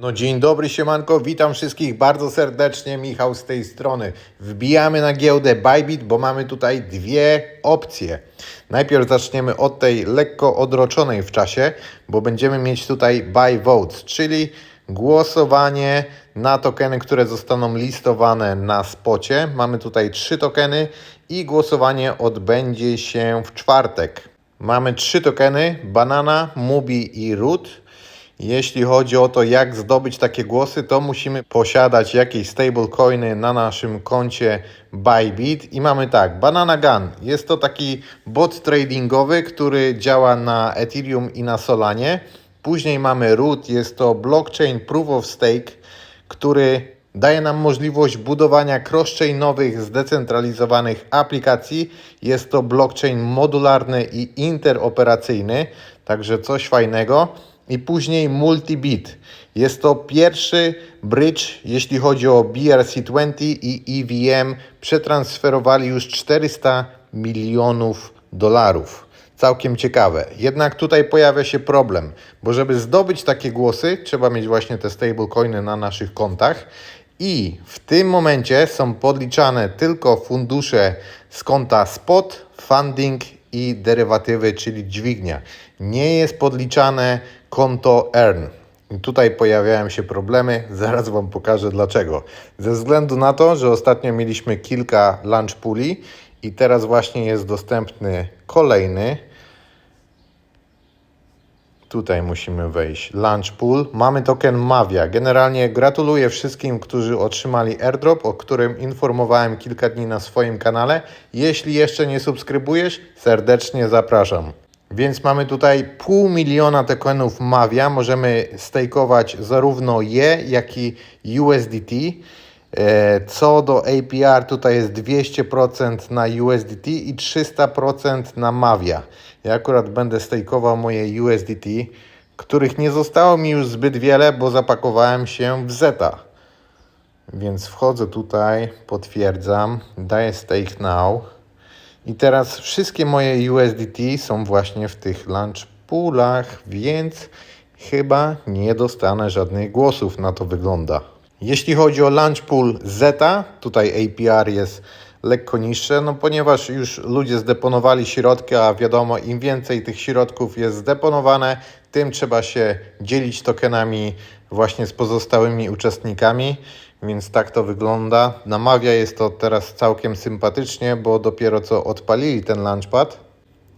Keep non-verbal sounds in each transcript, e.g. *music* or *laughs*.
No dzień dobry siemanko, witam wszystkich bardzo serdecznie, Michał z tej strony. Wbijamy na giełdę Bybit, bo mamy tutaj dwie opcje. Najpierw zaczniemy od tej lekko odroczonej w czasie, bo będziemy mieć tutaj buy votes, czyli głosowanie na tokeny, które zostaną listowane na spocie. Mamy tutaj trzy tokeny i głosowanie odbędzie się w czwartek. Mamy trzy tokeny, Banana, Mubi i Root. Jeśli chodzi o to, jak zdobyć takie głosy, to musimy posiadać jakieś stablecoiny na naszym koncie Bybit i mamy tak, Banana Gun. Jest to taki bot tradingowy, który działa na Ethereum i na Solanie. Później mamy Root, jest to blockchain proof of stake, który daje nam możliwość budowania cross-chainowych, zdecentralizowanych aplikacji. Jest to blockchain modularny i interoperacyjny, także coś fajnego. I później Multibit. Jest to pierwszy bridge, jeśli chodzi o BRC20 i EVM. Przetransferowali już 400 milionów dolarów. Całkiem ciekawe. Jednak tutaj pojawia się problem, bo żeby zdobyć takie głosy, trzeba mieć właśnie te stablecoiny na naszych kontach. I w tym momencie są podliczane tylko fundusze z konta spot, funding i derywatywy, czyli dźwignia. Nie jest podliczane konto earn. Tutaj pojawiają się problemy, *laughs* zaraz Wam pokażę dlaczego. Ze względu na to, że ostatnio mieliśmy kilka launch pooli i teraz właśnie jest dostępny kolejny. Tutaj musimy wejść. Launch Pool. Mamy token Mavia. Generalnie gratuluję wszystkim, którzy otrzymali airdrop, o którym informowałem kilka dni na swoim kanale. Jeśli jeszcze nie subskrybujesz, serdecznie zapraszam. Więc mamy tutaj pół miliona tokenów Mavia. Możemy stakeować zarówno je, jak i USDT. E, Co do APR, tutaj jest 200% na USDT i 300% na Mavia. Ja akurat będę stakeował moje USDT, których nie zostało mi już zbyt wiele, bo zapakowałem się w Zeta. Więc wchodzę tutaj, potwierdzam, daję stake now. I teraz wszystkie moje USDT są właśnie w tych launch poolach, więc chyba nie dostanę żadnych głosów, na to wygląda. Jeśli chodzi o launch pool Zeta, tutaj APR jest lekko niższe, no ponieważ już ludzie zdeponowali środki, a wiadomo, im więcej tych środków jest zdeponowane, tym trzeba się dzielić tokenami właśnie z pozostałymi uczestnikami, więc tak to wygląda. Na Mavia jest to teraz całkiem sympatycznie, bo dopiero co odpalili ten launchpad.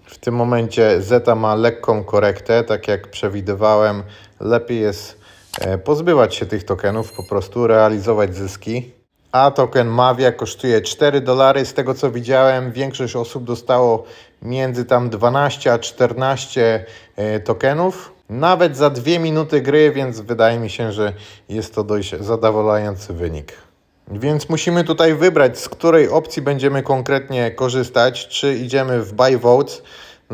W tym momencie Zeta ma lekką korektę, tak jak przewidywałem. Lepiej jest pozbywać się tych tokenów, po prostu realizować zyski. A token Mavia kosztuje 4 dolary. Z tego co widziałem, większość osób dostało między tam 12 a 14 e, tokenów. Nawet za 2 minuty gry, więc wydaje mi się, że jest to dość zadowalający wynik. Więc musimy tutaj wybrać, z której opcji będziemy konkretnie korzystać, czy idziemy w buy votes.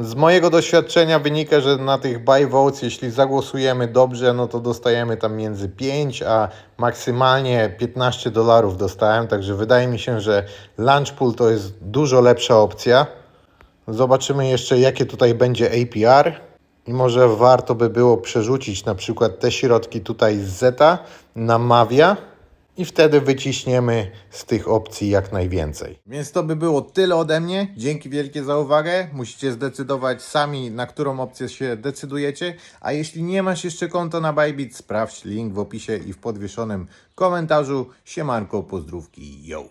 Z mojego doświadczenia wynika, że na tych buy votes, jeśli zagłosujemy dobrze, no to dostajemy tam między 5 a maksymalnie 15 dolarów dostałem, także wydaje mi się, że launch pool to jest dużo lepsza opcja. Zobaczymy jeszcze, jakie tutaj będzie APR. I może warto by było przerzucić na przykład te środki tutaj z Zeta na Mavia i wtedy wyciśniemy z tych opcji jak najwięcej. Więc to by było tyle ode mnie. Dzięki wielkie za uwagę. Musicie zdecydować sami, na którą opcję się decydujecie. A jeśli nie masz jeszcze konta na Bybit, sprawdź link w opisie i w podwieszonym komentarzu. Siemanko, pozdrówki, yo!